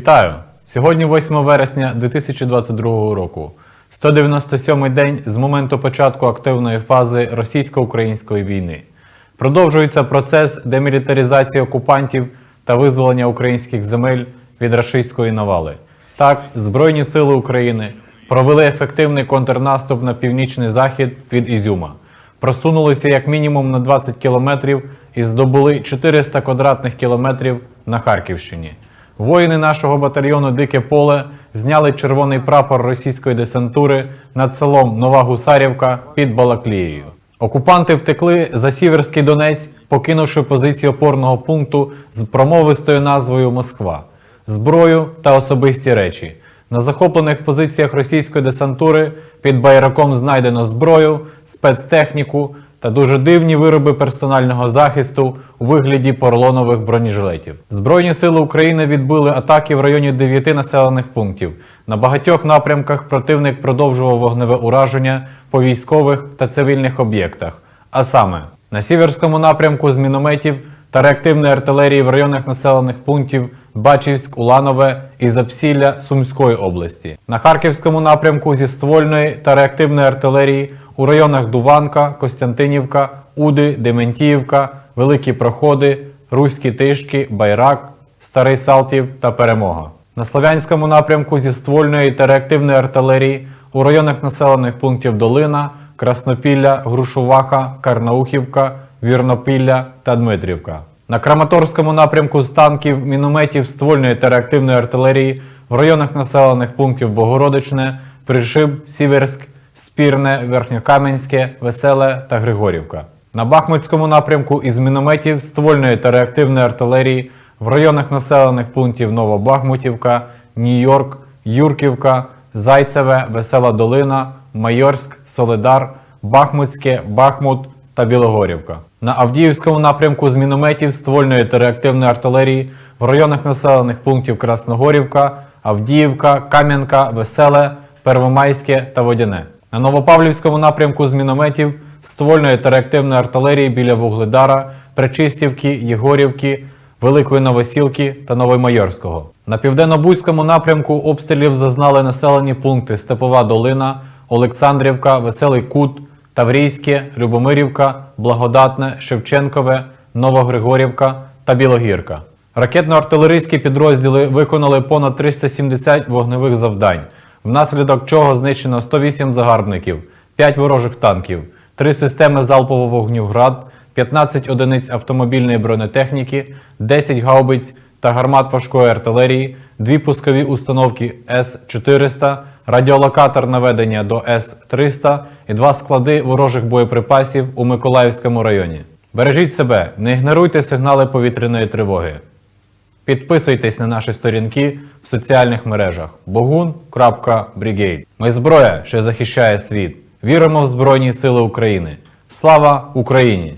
Вітаю! Сьогодні 8 вересня 2022 року. 197-й день з моменту початку активної фази російсько-української війни. Продовжується процес демілітаризації окупантів та визволення українських земель від рашистської навали. Так, Збройні сили України провели ефективний контрнаступ на північний захід від Ізюма, просунулися як мінімум на 20 кілометрів і здобули 400 квадратних кілометрів на Харківщині. Воїни нашого батальйону Дике поле зняли червоний прапор російської десантури над селом Нова Гусарівка під Балаклією. Окупанти втекли за Сіверський Донець, покинувши позицію опорного пункту з промовистою назвою Москва, зброю та особисті речі. На захоплених позиціях російської десантури під байраком знайдено зброю, спецтехніку та дуже дивні вироби персонального захисту у вигляді поролонових бронежилетів. Збройні сили України відбили атаки в районі 9 населених пунктів. На багатьох напрямках противник продовжував вогневе ураження по військових та цивільних об'єктах. А саме на сіверському напрямку з мінометів та реактивної артилерії в районах населених пунктів Бачівськ, Уланове і Запсілля Сумської області. На Харківському напрямку зі ствольної та реактивної артилерії у районах Дуванка, Костянтинівка, Уди, Дементіївка, Великі Проходи, Руські Тишки, Байрак, Старий Салтів та Перемога. На Слов'янському напрямку зі ствольної та реактивної артилерії у районах населених пунктів Долина, Краснопілля, Грушуваха, Карнаухівка, Вірнопілля та Дмитрівка. На Краматорському напрямку з танків, мінометів, ствольної та реактивної артилерії в районах населених пунктів Богородичне, Пришиб, Сіверськ, Спірне, Верхньокам'янське, Веселе та Григорівка. На Бахмутському напрямку із мінометів, ствольної та реактивної артилерії в районах населених пунктів Новобахмутівка, Нью-Йорк, Юрківка, Зайцеве, Весела Долина, Майорськ, Солидар, Бахмутське, Бахмут та Білогорівка. На Авдіївському напрямку з мінометів, ствольної та реактивної артилерії в районах населених пунктів Красногорівка, Авдіївка, Кам'янка, Веселе, Первомайське та Водяне. На Новопавлівському напрямку з мінометів, ствольної та реактивної артилерії біля Вугледара, Пречистівки, Єгорівки, Великої Новосілки та Новомайорського. На південно-бузькому напрямку обстрілів зазнали населені пункти Степова Долина, Олександрівка, Веселий Кут, Таврійське, Любомирівка, Благодатне, Шевченкове, Новогригорівка та Білогірка. Ракетно-артилерійські підрозділи виконали понад 370 вогневих завдань, внаслідок чого знищено 108 загарбників, 5 ворожих танків, 3 системи залпового вогню ГРАД, 15 одиниць автомобільної бронетехніки, 10 гаубиць та гармат важкої артилерії, 2 пускові установки С-400, радіолокатор наведення до С-300 і 2 склади ворожих боєприпасів у Миколаївському районі. Бережіть себе, не ігноруйте сигнали повітряної тривоги. Підписуйтесь на наші сторінки в соціальних мережах bogun.brigade. Ми зброя, що захищає світ. Віримо в Збройні Сили України. Слава Україні!